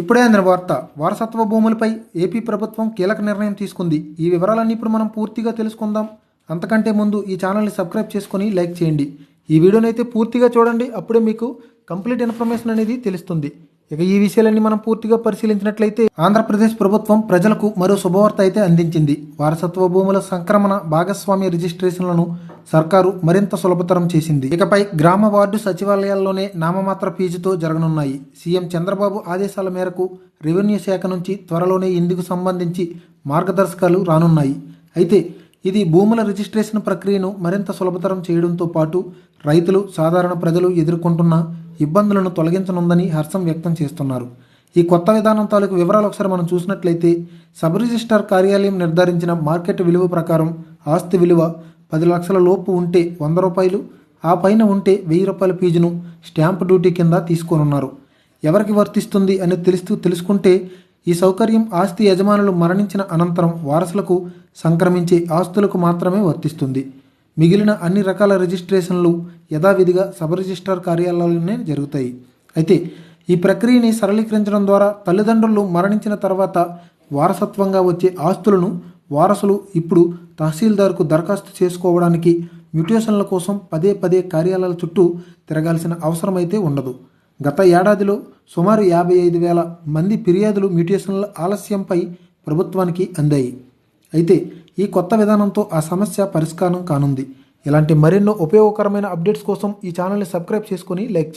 ఇప్పుడే అందిన వార్త. వారసత్వ భూములపై ఏపీ ప్రభుత్వం కీలక నిర్ణయం తీసుకుంది. ఈ వివరాలన్నీ ఇప్పుడు మనం పూర్తిగా తెలుసుకుందాం. అంతకంటే ముందు ఈ ఛానల్ని సబ్స్క్రైబ్ చేసుకొని లైక్ చేయండి. ఈ వీడియోని అయితే పూర్తిగా చూడండి. అప్పుడే మీకు కంప్లీట్ ఇన్ఫర్మేషన్ అనేది తెలుస్తుంది. ఇక ఈ విషయాలన్నీ మనం పూర్తిగా పరిశీలించినట్లయితే ఆంధ్రప్రదేశ్ ప్రభుత్వం ప్రజలకు మరో శుభవార్త అయితే అందించింది. వారసత్వ భూముల సంక్రమణ భాగస్వామ్య రిజిస్ట్రేషన్లను సర్కారు మరింత సులభతరం చేసింది. ఇకపై గ్రామ వార్డు సచివాలయాల్లోనే నామమాత్ర ఫీజుతో జరగనున్నాయి. సీఎం చంద్రబాబు ఆదేశాల మేరకు రెవెన్యూ శాఖ నుంచి త్వరలోనే ఇందుకు సంబంధించి మార్గదర్శకాలు రానున్నాయి. అయితే ఇది భూముల రిజిస్ట్రేషన్ ప్రక్రియను మరింత సులభతరం చేయడంతో పాటు రైతులు సాధారణ ప్రజలు ఎదుర్కొంటున్న ఇబ్బందులను తొలగించనుందని హర్షం వ్యక్తం చేస్తున్నారు. ఈ కొత్త విధానం తాలూకు వివరాలు ఒకసారి మనం చూసినట్లయితే సబ్ రిజిస్ట్రార్ కార్యాలయం నిర్ధారించిన మార్కెట్ విలువ ప్రకారం ఆస్తి విలువ పది లక్షల లోపు ఉంటే వంద రూపాయలు ఆ పైన ఉంటే వెయ్యి రూపాయల ఫీజును స్టాంప్ డ్యూటీ కింద తీసుకోనున్నారు. ఎవరికి వర్తిస్తుంది అని తెలుస్తూ తెలుసుకుంటే ఈ సౌకర్యం ఆస్తి యజమానులు మరణించిన అనంతరం వారసులకు సంక్రమించే ఆస్తులకు మాత్రమే వర్తిస్తుంది. మిగిలిన అన్ని రకాల రిజిస్ట్రేషన్లు యథావిధిగా సబ్ రిజిస్ట్రార్ కార్యాలయాల్లోనే జరుగుతాయి. అయితే ఈ ప్రక్రియని సరళీకరించడం ద్వారా తల్లిదండ్రులు మరణించిన తర్వాత వారసత్వంగా వచ్చే ఆస్తులను వారసులు ఇప్పుడు తహసీల్దార్కు దరఖాస్తు చేసుకోవడానికి మ్యూటేషన్ల కోసం పదే పదే కార్యాలయాల చుట్టూ తిరగాల్సిన అవసరమైతే ఉండదు. గత ఏడాదిలో సుమారు యాభై ఐదు వేల మంది ఫిర్యాదులు మ్యూటేషన్ల ఆలస్యంపై ప్రభుత్వానికి అందాయి. అయితే ఈ కొత్త విధానంతో ఆ సమస్య పరిష్కారం కానుంది. ఇలాంటి మరెన్నో ఉపయోగకరమైన అప్డేట్స్ కోసం ఈ ఛానల్ని సబ్స్క్రైబ్ చేసుకొని లైక్ చేయండి.